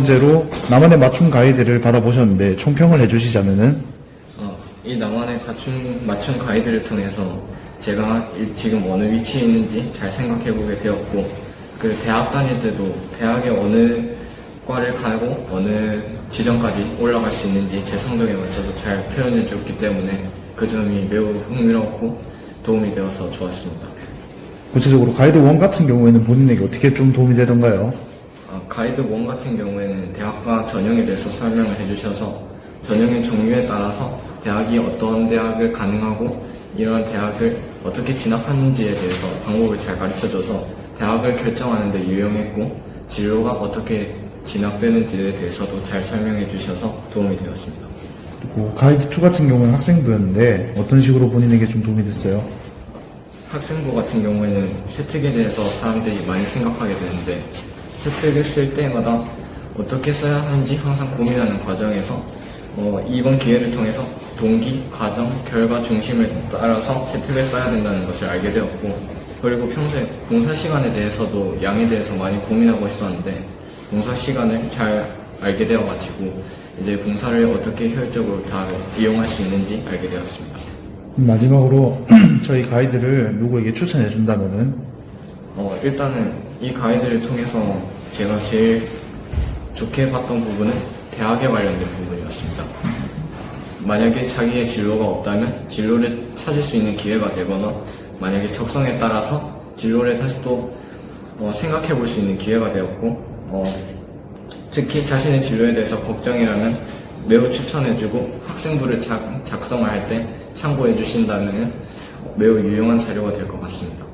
번째로 나만의 맞춤 가이드를 받아보셨는데 총평을 해주시자면은 어, 이 나만의 맞춤, 맞춤 가이드를 통해서 제가 이- 지금 어느 위치에 있는지 잘 생각해보게 되었고, 그리고 대학 다닐 때도 대학에 어느 과를 가고 어느 지점까지 올라갈 수 있는지 제 성적에 맞춰서 잘 표현해 줬기 때문에 그 점이 매우 흥미로웠고 도움이 되어서 좋았습니다. 구체적으로 가이드 원 같은 경우에는 본인에게 어떻게 좀 도움이 되던가요? 아, 가이드 원 같은 경우에는 대학과 전형에 대해서 설명을 해주셔서 전형의 종류에 따라서 대학이 어떤 대학을 가능하고 이러한 대학을 어떻게 진학하는지에 대해서 방법을 잘 가르쳐줘서 대학을 결정하는 데 유용했고 진로가 어떻게 진학되는지에 대해서도 잘 설명해 주셔서 도움이 되었습니다. 그리고 가이드 2 같은 경우는 학생부였는데 어떤 식으로 본인에게 좀 도움이 됐어요? 학생부 같은 경우에는 세특에 대해서 사람들이 많이 생각하게 되는데 세특을 쓸 때마다 어떻게 써야 하는지 항상 고민하는 과정에서 어, 이번 기회를 통해서 동기, 과정, 결과 중심을 따라서 세특을 써야 된다는 것을 알게 되었고 그리고 평소에 봉사 시간에 대해서도 양에 대해서 많이 고민하고 있었는데 봉사 시간을 잘 알게 되어가지고 이제 봉사를 어떻게 효율적으로 다 이용할 수 있는지 알게 되었습니다. 마지막으로 저희 가이드를 누구에게 추천해 준다면은 어, 일단은 이 가이드를 통해서 제가 제일 좋게 봤던 부분은 대학에 관련된 부분이었습니다. 만약에 자기의 진로가 없다면 진로를 찾을 수 있는 기회가 되거나 만약에 적성에 따라서 진로를 다시 또 어, 생각해 볼 수 있는 기회가 되었고 어, 특히 자신의 진로에 대해서 걱정이라면 매우 추천해주고 학생부를 작, 작성할 때 참고해 주신다면 매우 유용한 자료가 될 것 같습니다.